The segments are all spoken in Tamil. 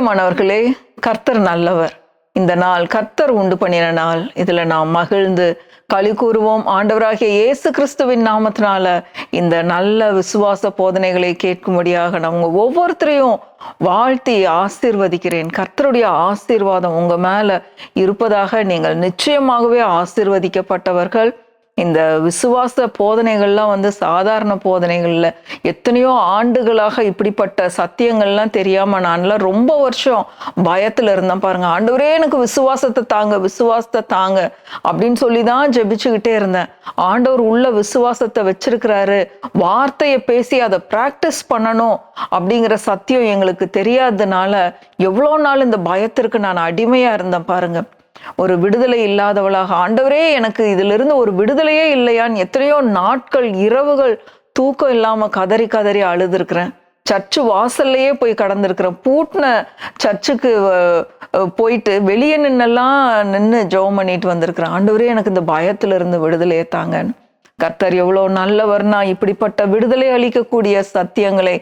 பிரியமானவர்களே கர்த்தர் நல்லவர். இந்த நாள் கர்த்தர் உண்டு பண்ணின நாள். இதில் நாம் மகிழ்ந்து களி கூறுவோம். ஆண்டவராகிய இயேசு கிறிஸ்துவின் நாமத்தினால இந்த நல்ல விசுவாச போதனைகளை கேட்கும்படியாக நான் உங்கள் ஒவ்வொருத்தரையும் வாழ்த்தி ஆசீர்வதிக்கிறேன். கர்த்தருடைய ஆசீர்வாதம் உங்க மேல இருப்பதாக நீங்கள் நிச்சயமாகவே ஆசீர்வதிக்கப்பட்டவர்கள். இந்த விசுவாச போதனைகள்லாம் வந்து சாதாரண போதனைகளில் எத்தனையோ ஆண்டுகளாக இப்படிப்பட்ட சத்தியங்கள்லாம் தெரியாமல் நான்லாம் ரொம்ப வருஷம் பயத்தில் இருந்தேன் பாருங்க. ஆண்டவரே எனக்கு விசுவாசத்தை தாங்க விசுவாசத்தை தாங்க அப்படின்னு சொல்லி தான் ஜெபிச்சுக்கிட்டே இருந்தேன். ஆண்டவர் உள்ள விசுவாசத்தை வச்சிருக்கிறாரு. வார்த்தையை பேசி அதை ப்ராக்டிஸ் பண்ணணும் அப்படிங்கிற சத்தியம் எங்களுக்கு தெரியாததுனால எவ்வளோ நாள் இந்த பயத்திற்கு நான் அடிமையாக இருந்தேன் பாருங்கள் ஒரு விடுதலை இல்லாதவளாக ஆண்டவரே எனக்கு இதிலிருந்து ஒரு விடுதலையே இல்லையான்னு எத்தனையோ நாட்கள் இரவுகள் தூக்கம் இல்லாமல் கதறி கதறி அழுதுருக்கிறேன். சர்ச்சு வாசல்லையே போய் கடந்திருக்கிறேன். பூட்டின சர்ச்சுக்கு போயிட்டு வெளியே நின்னெல்லாம் நின்று ஜெபம் பண்ணிட்டு வந்திருக்கிறேன். ஆண்டவரே எனக்கு இந்த பயத்துல இருந்து விடுதலையே தாங்கன்னு. கர்த்தர் எவ்வளோ நல்லவர்னா இப்படிப்பட்ட விடுதலை அளிக்கக்கூடிய சத்தியங்களை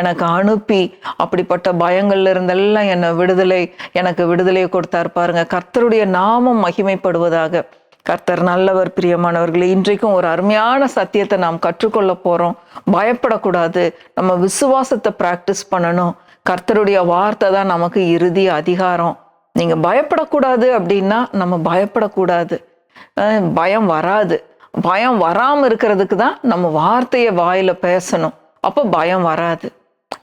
எனக்கு அனுப்பி அப்படிப்பட்ட பயங்கள்ல இருந்தெல்லாம் என்னை விடுதலை எனக்கு விடுதலையை கொடுத்தாரு பாருங்க. கர்த்தருடைய நாமம் மகிமைப்படுவதாக. கர்த்தர் நல்லவர் பிரியமானவர்களே இன்றைக்கும் ஒரு அருமையான சத்தியத்தை நாம் கற்றுக்கொள்ள போகிறோம் பயப்படக்கூடாது. நம்ம விசுவாசத்தை ப்ராக்டிஸ் பண்ணணும். கர்த்தருடைய வார்த்தை தான் நமக்கு இறுதி அதிகாரம். நீங்கள் பயப்படக்கூடாது அப்படின்னா நம்ம பயப்படக்கூடாது. பயம் வராது. பயம் வராம இருக்கிறதுக்கு தான் நம்ம வார்த்தையை வாயில பேசணும். அப்ப பயம் வராது.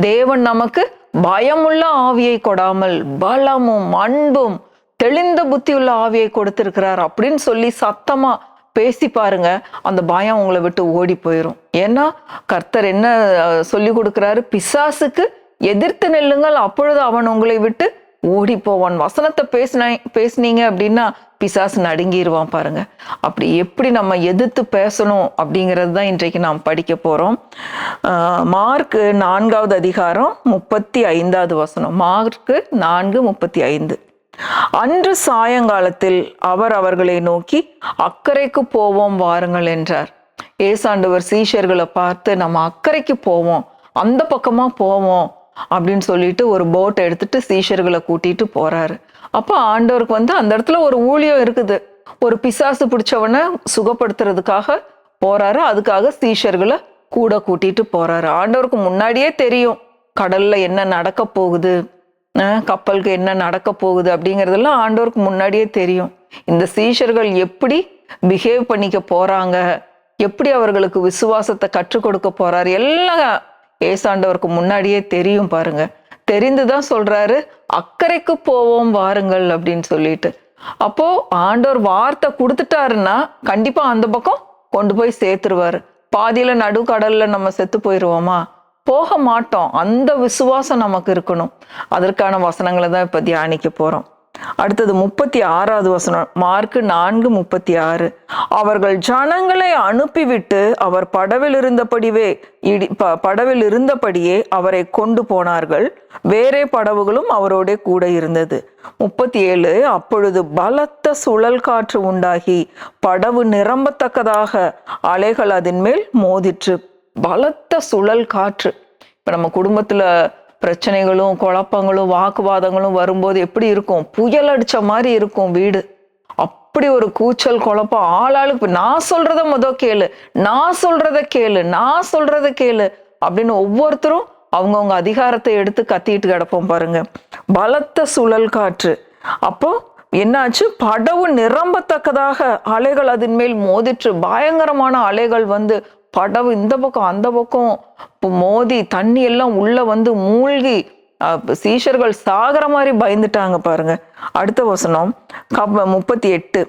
தேவன் நமக்கு பயமுள்ள ஆவியை கொடாமல் பலமும் அன்பும் தெளிந்த புத்தியுள்ள ஆவியை கொடுத்திருக்கிறார் அப்படின்னு சொல்லி சத்தமா பேசி பாருங்க அந்த பயம் உங்களை விட்டு ஓடி போயிடும் ஏன்னா கர்த்தர் என்ன சொல்லி கொடுக்கிறாரு? பிசாசுக்கு எதிர்த்து நெல்லுங்கள் அப்பொழுது அவன் உங்களை விட்டு ஓடி போவான் வசனத்தை பேசின பேசுனீங்க அப்படின்னா பிசாசு நடுங்கிடுவான் பாருங்க. அப்படி எப்படி நம்ம எதிர்த்து பேசணும் அப்படிங்கிறது தான் இன்றைக்கு நாம் படிக்க போகிறோம் மார்க்கு மார்க் நான்காவது அதிகாரம் முப்பத்தி ஐந்தாவது வசனம். மார்க்கு நான்கு முப்பத்தி ஐந்து. அன்று சாயங்காலத்தில் அவர் அவர்களை நோக்கி அக்கறைக்கு போவோம் வாருங்கள் என்றார். ஏசாண்டவர் சீஷர்களை பார்த்து நம்ம அக்கறைக்கு போவோம். அந்த பக்கமாக போவோம். அப்படின்னு சொல்லிட்டு ஒரு போட் எடுத்துட்டு சீஷர்களை கூட்டிட்டு போறாரு. அப்போ ஆண்டவருக்கு வந்து அந்த இடத்துல ஒரு ஊழியம் இருக்குது. ஒரு பிசாசு பிடிச்சவனை சுகப்படுத்துறதுக்காக போறாரு. அதுக்காக சீஷர்களை கூட கூட்டிட்டு போறாரு. ஆண்டவருக்கு முன்னாடியே தெரியும் கடல்ல என்ன நடக்க போகுது கப்பலுக்கு என்ன நடக்க போகுது அப்படிங்கறதெல்லாம் ஆண்டவருக்கு முன்னாடியே தெரியும். இந்த சீஷர்கள் எப்படி பிஹேவ் பண்ணிக்க போறாங்க எப்படி அவர்களுக்கு விசுவாசத்தை கற்றுக் கொடுக்க போறாரு எல்லாம் ஏசாண்டவருக்கு முன்னாடியே தெரியும் பாருங்க. தெரிந்துதான் சொல்றாரு அக்கறைக்கு போவோம் வாருங்கள் அப்படின்னு சொல்லிட்டு. அப்போ ஆண்டவர் வார்த்தை கொடுத்துட்டாருன்னா கண்டிப்பா அந்த பக்கம் கொண்டு போய் சேர்த்துருவாரு. பாதியில நடுக்கடல்ல நம்ம செத்து போயிருவோமா? போக மாட்டோம். அந்த விசுவாசம் நமக்கு இருக்கணும். அதற்கான வசனங்களை தான் இப்ப தியானிக்க போறோம். அடுத்தது முப்பத்தி ஆறாவது வசனம் மார்க்கு நான்கு முப்பத்தி ஆறு. அவர்கள் ஜனங்களை அனுப்பிவிட்டு அவர் படவில் இருந்தபடியே இடி ப- படவில் இருந்தபடியே அவரை கொண்டு போனார்கள். வேறே படவுகளும் அவரோட கூட இருந்தது. முப்பத்தி ஏழு அப்பொழுது பலத்த சுழல் காற்று உண்டாகி படவு நிரம்பத்தக்கதாக அலைகள் அதன் மேல் மோதிற்று. பலத்த சுழல் காற்று. இப்ப நம்ம குடும்பத்துல பிரச்சனைகளும் குழப்பங்களும் வாக்குவாதங்களும் வரும்போது எப்படி இருக்கும்? புயல் அடித்த மாதிரி இருக்கும் வீடு. அப்படி ஒரு கூச்சல் குழப்பம் ஆளாளுக்கு நான் சொல்கிறத முத கேளு நான் சொல்கிறத கேளு நான் சொல்கிறத கேளு அப்படின்னு ஒவ்வொருத்தரும் அவங்கவுங்க அதிகாரத்தை எடுத்து கத்திட்டு கிடப்போம் பாருங்க. பலத்த சுழல் காற்று. அப்போ என்னாச்சு? படவு நிரம்பத்தக்கதாக அலைகள் அதன் மேல் மோதிற்று. பயங்கரமான அலைகள் வந்து படவு இந்த பக்கம் அந்த பக்கம். மோதி தண்ணி எல்லாம் உள்ள வந்து மூழ்கி சீஷர்கள் சாகிற மாதிரி பயந்துட்டாங்க பாருங்க. அடுத்த வசனம் கப் முப்பத்தி எட்டு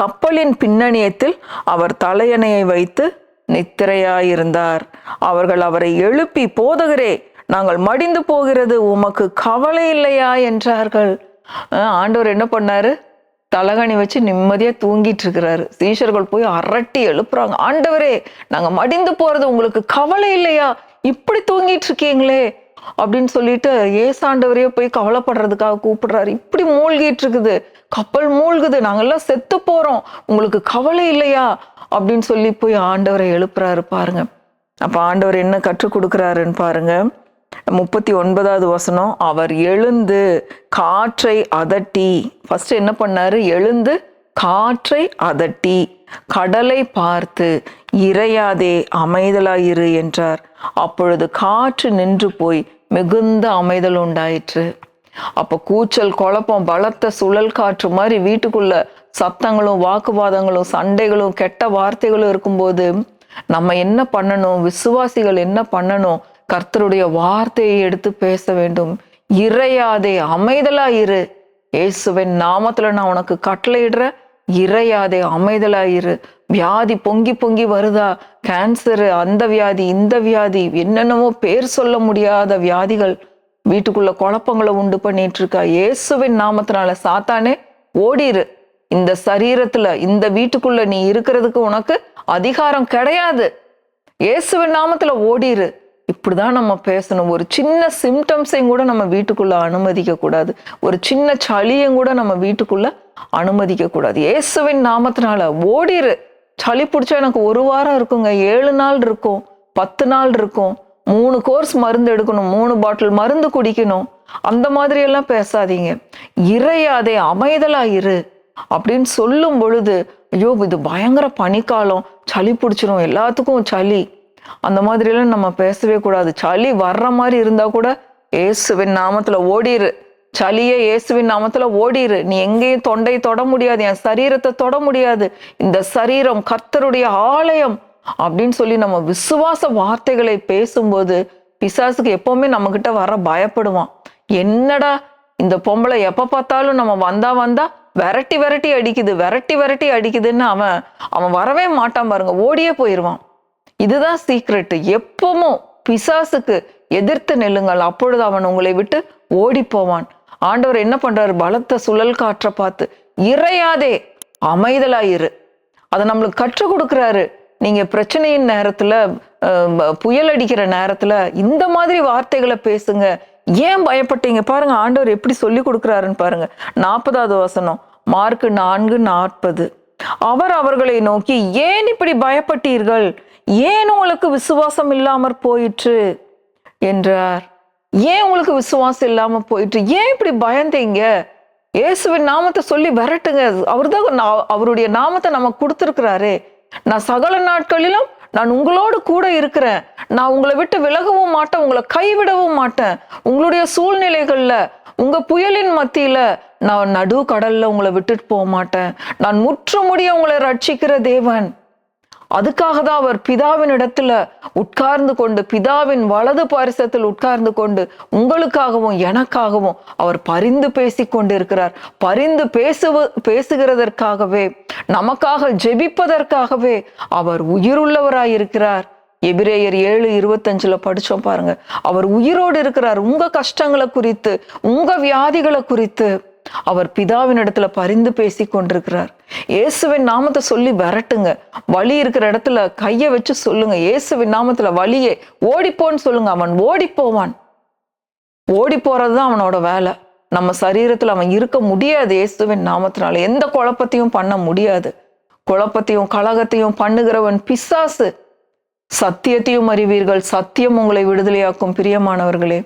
கப்பலின் பின்னணியத்தில் அவர் தலையணையை வைத்து நித்திரையாயிருந்தார். அவர்கள் அவரை எழுப்பி போதகரே நாங்கள் மடிந்து போகிறது உமக்கு கவலை இல்லையா? என்றார்கள். ஆண்டவர் என்ன பண்ணாரு? தலகணி வச்சு நிம்மதியாக தூங்கிட்டு இருக்கிறாரு சீஷர்கள் போய் அரட்டி எழுப்புறாங்க. ஆண்டவரே நாங்கள் மடிந்து போகிறது உங்களுக்கு கவலை இல்லையா? இப்படி தூங்கிட்டு இருக்கீங்களே அப்படின்னு சொல்லிட்டு ஏசாண்டவரையே போய் கவலைப்படுறதுக்காக கூப்பிடுறாரு. இப்படி மூழ்கிட்டு இருக்குது கப்பல் மூழ்குது. நாங்கெல்லாம் செத்து போகிறோம் உங்களுக்கு கவலை இல்லையா? அப்படின்னு சொல்லி போய் ஆண்டவரை எழுப்புறாரு பாருங்க. அப்போ ஆண்டவர் என்ன கற்றுக் கொடுக்குறாருன்னு பாருங்கள் முப்பத்தி ஒன்பதாவது வசனம் அவர் எழுந்து காற்றை அதட்டி ஃபர்ஸ்ட் என்ன பண்ணாரு? எழுந்து காற்றை அதட்டி கடலை பார்த்து இறையாதே அமைதலாயிரு என்றார். அப்பொழுது காற்று நின்று போய் மிகுந்த அமைதல் உண்டாயிற்று. அப்ப கூச்சல் குழப்பம் பலத்த சுழல் காற்று மாதிரி வீட்டுக்குள்ள சத்தங்களும் வாக்குவாதங்களும் சண்டைகளும் கெட்ட வார்த்தைகளும் இருக்கும்போது நம்ம என்ன பண்ணணும்? விசுவாசிகள் என்ன பண்ணணும்? கர்த்தருடைய வார்த்தையை எடுத்து பேச வேண்டும். இறையாதே அமைதலா இரு. இயேசுவின் நாமத்துல நான் உனக்கு கட்டளையிடுற இறையாதே அமைதலா இரு. வியாதி பொங்கி பொங்கி வருதா? கேன்சரு அந்த வியாதி இந்த வியாதி. என்னென்னமோ பேர் சொல்ல முடியாத வியாதிகள். வீட்டுக்குள்ள குழப்பங்களை உண்டு பண்ணிட்டு இருக்கா இயேசுவின் நாமத்தினால சாத்தானே ஓடிரு. இந்த சரீரத்துல இந்த வீட்டுக்குள்ள நீ இருக்கிறதுக்கு உனக்கு அதிகாரம் கிடையாது. இயேசுவின் நாமத்துல ஓடிரு. இப்படிதான் நம்ம பேசணும். ஒரு சின்ன சிம்டம்ஸையும் கூட நம்ம வீட்டுக்குள்ள அனுமதிக்க கூடாது ஒரு சின்ன சளியும் கூட நம்ம வீட்டுக்குள்ள அனுமதிக்க கூடாது இயேசுவின் நாமத்தினால ஓடிரு. சளி பிடிச்சா எனக்கு ஒரு வாரம் இருக்குங்க. ஏழு நாள் இருக்கும். பத்து நாள் இருக்கும். மூணு கோர்ஸ் மருந்து எடுக்கணும். மூணு பாட்டில் மருந்து குடிக்கணும். அந்த மாதிரி எல்லாம் பேசாதீங்க. இறையாதே அமைதலா இரு அப்படின்னு சொல்லும் பொழுது ஐயோ இது பயங்கர பனிக்காலம். சளி பிடிச்சிரும். எல்லாத்துக்கும் சளி. அந்த மாதிரி எல்லாம் நம்ம பேசவே கூடாது. சளி வர்ற மாதிரி இருந்தா கூட இயேசுவின் நாமத்துல ஓடிரு. சளியே இயேசுவின் நாமத்துல ஓடிரு. நீ எங்கேயும் தொண்டை தொட முடியாது. என் சரீரத்தை தொட முடியாது. இந்த சரீரம் கர்த்தருடைய ஆலயம் அப்படின்னு சொல்லி நம்ம விசுவாச வார்த்தைகளை பேசும்போது பிசாசுக்கு எப்பவுமே நம்ம கிட்ட வர பயப்படுவான். என்னடா இந்த பொம்பளை எப்ப பார்த்தாலும் நம்ம வந்தா வந்தா விரட்டி விரட்டி அடிக்குது. விரட்டி விரட்டி அடிக்குதுன்னு அவன் அவன் வரவே மாட்டான் பாருங்க. ஓடியே போயிடுவான் இதுதான் சீக்ரெட்டு எப்பவும் பிசாசுக்கு எதிர்த்து நெல்லுங்கள். அப்பொழுது அவன் உங்களை விட்டு ஓடி போவான் ஆண்டவர் என்ன பண்றாரு? பலத்த சுழல் காற்றை பார்த்து இறையாதே அமைதலாயிரு. அதை நம்மளுக்கு கற்றுக் கொடுக்குறாரு. நீங்க பிரச்சனையின் நேரத்துல புயல் அடிக்கிற நேரத்துல இந்த மாதிரி வார்த்தைகளை பேசுங்க. ஏன் பயப்பட்டீங்க? பாருங்க ஆண்டவர் எப்படி சொல்லி கொடுக்குறாருன்னு பாருங்க. நாற்பதாவது வசனம் மார்க் நான்கு நாற்பது. அவர் அவர்களை நோக்கி ஏன் இப்படி பயப்பட்டீர்கள்? ஏன் உங்களுக்கு விசுவாசம் இல்லாமற் போயிற்று? என்றார். ஏன் உங்களுக்கு விசுவாசம் இல்லாம போயிட்டு ஏன் இப்படி பயந்தீங்க? இயேசுவின் நாமத்தை சொல்லி விரட்டுங்க. அவர்தான் தான் அவருடைய நாமத்தை நமக்கு கொடுத்துருக்கிறாரு. நான் சகல நாட்களிலும் நான் உங்களோடு கூட இருக்கிறேன். நான் உங்களை விட்டு விலகவும் மாட்டேன். உங்களை கைவிடவும் மாட்டேன். உங்களுடைய சூழ்நிலைகள்ல உங்க புயலின் மத்தியில நான் நடு கடல்ல உங்களை விட்டுட்டு போக மாட்டேன் நான் முற்றுமுடிய உங்களை ரட்சிக்கிற தேவன். அதுக்காக தான் அவர் பிதாவின் இடத்துல உட்கார்ந்து கொண்டு பிதாவின் வலது பாரிசத்தில் உட்கார்ந்து கொண்டு உங்களுக்காகவும் எனக்காகவும் அவர் பரிந்து பேசி கொண்டிருக்கிறார் பரிந்து பேசுவ பேசுகிறதற்காகவே நமக்காக ஜெபிப்பதற்காகவே அவர் உயிருள்ளவராயிருக்கிறார். எபிரேயர் ஏழு இருபத்தஞ்சுல படிச்சோம் பாருங்க. அவர் உயிரோடு இருக்கிறார். உங்க கஷ்டங்களை குறித்து உங்க வியாதிகளை குறித்து. அவர் பிதாவின் இடத்துல பரிந்து பேசி கொண்டிருக்கிறார். இயேசுவின் நாமத்தை சொல்லி விரட்டுங்க. வழி இருக்கிற இடத்துல கையை வச்சு சொல்லுங்க. இயேசுவின் நாமத்துல வழியே ஓடிப்போன்னு சொல்லுங்க. அவன் ஓடி போவான் ஓடி போறதுதான் அவனோட வேலை. நம்ம சரீரத்துல அவன் இருக்க முடியாது இயேசுவின் நாமத்தினால. எந்த குழப்பத்தையும் பண்ண முடியாது. குழப்பத்தையும் கலகத்தையும் பண்ணுகிறவன் பிசாசு. சத்தியத்தையும் அறிவீர்கள். சத்தியம் உங்களை விடுதலையாக்கும். பிரியமானவர்களே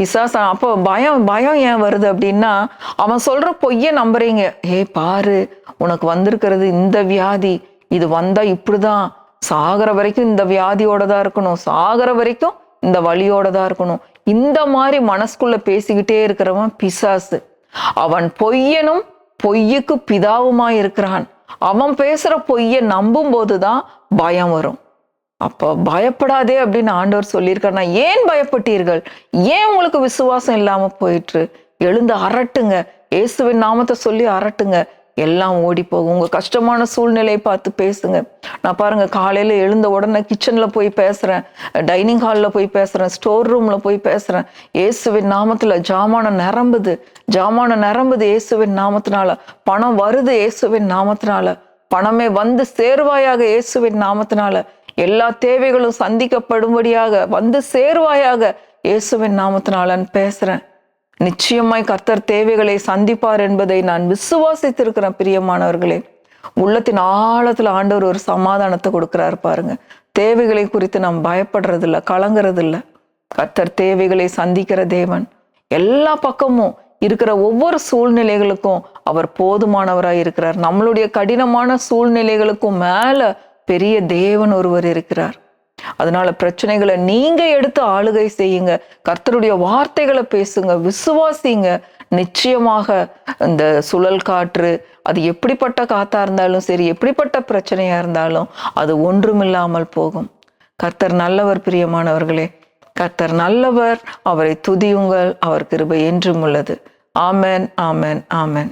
பிசாசா. அப்போ பயம் பயம் ஏன் வருது அப்படின்னா அவன் சொல்ற பொய்ய நம்புறீங்க. ஏ பாரு உனக்கு வந்திருக்கிறது இந்த வியாதி. இது வந்தா இப்படிதான். சாகிற வரைக்கும் இந்த வியாதியோட தான் இருக்கணும். சாகிற வரைக்கும் இந்த வழியோட தான் இருக்கணும். இந்த மாதிரி மனசுக்குள்ள பேசிக்கிட்டே இருக்கிறவன் பிசாசு. அவன் பொய்யனும் பொய்யுக்கு பிதாவுமா இருக்கிறான். அவன் பேசுற பொய்யை நம்பும் போதுதான் பயம் வரும். அப்போ பயப்படாதே அப்படின்னு ஆண்டவர் சொல்லியிருக்காருன்னா ஏன் பயப்பட்டீர்கள்? ஏன் உங்களுக்கு விசுவாசம் இல்லாமல் போயிட்டு எழுந்து அரட்டுங்க. இயேசுவின் நாமத்தை சொல்லி அரட்டுங்க. எல்லாம் ஓடி போகும். உங்கள் கஷ்டமான சூழ்நிலையை பார்த்து பேசுங்க. நான் பாருங்க காலையில் எழுந்த உடனே கிச்சனில் போய் பேசுகிறேன் டைனிங் ஹாலில் போய் பேசுகிறேன் ஸ்டோர் ரூமில் போய் பேசுகிறேன் இயேசுவின் நாமத்தில் ஜாமானம் நிரம்புது. ஜாமானம் நிரம்புது இயேசுவின் நாமத்தினால. பணம் வருது இயேசுவின் நாமத்தினால. பணமே வந்து சேர்வாயாக இயேசுவின் நாமத்தினால. எல்லா தேவைகளும் சந்திக்கப்படும்படியாக வந்து சேருவாயாக. இயேசுவின் நாமத்தனாலன் பேசுகிறேன் நிச்சயமாய் கர்த்தர் தேவைகளை சந்திப்பார் என்பதை நான் விசுவாசித்திருக்கிறேன் பிரியமானவர்களே. உள்ளத்தின் ஆழத்தில் ஆண்டவர் ஒரு சமாதானத்தை கொடுக்குறாரு பாருங்க. தேவைகளை குறித்து நாம் பயப்படுறதில்ல கலங்குறதில்ல. கர்த்தர் தேவைகளை சந்திக்கிற தேவன். எல்லா பக்கமும் இருக்கிற ஒவ்வொரு சூழ்நிலைகளுக்கும் அவர் போதுமானவராக இருக்கிறார். நம்மளுடைய கடினமான சூழ்நிலைகளுக்கும் மேலே பெரிய தேவன் ஒருவர் இருக்கிறார். அதனால பிரச்சனைகளை நீங்க எடுத்து ஆளுகை செய்யுங்க. கர்த்தருடைய வார்த்தைகளை பேசுங்க விசுவாசிங்க. நிச்சயமாக இந்த சுழல் காற்று அது எப்படிப்பட்ட காத்தா இருந்தாலும் சரி எப்படிப்பட்ட பிரச்சனையா இருந்தாலும் அது ஒன்றுமில்லாமல் போகும். கர்த்தர் நல்லவர் பிரியமானவர்களே. கர்த்தர் நல்லவர் அவரை துதியுங்கள் அவர் கிருபை என்றும் உள்ளது. ஆமென் ஆமேன் ஆமேன்.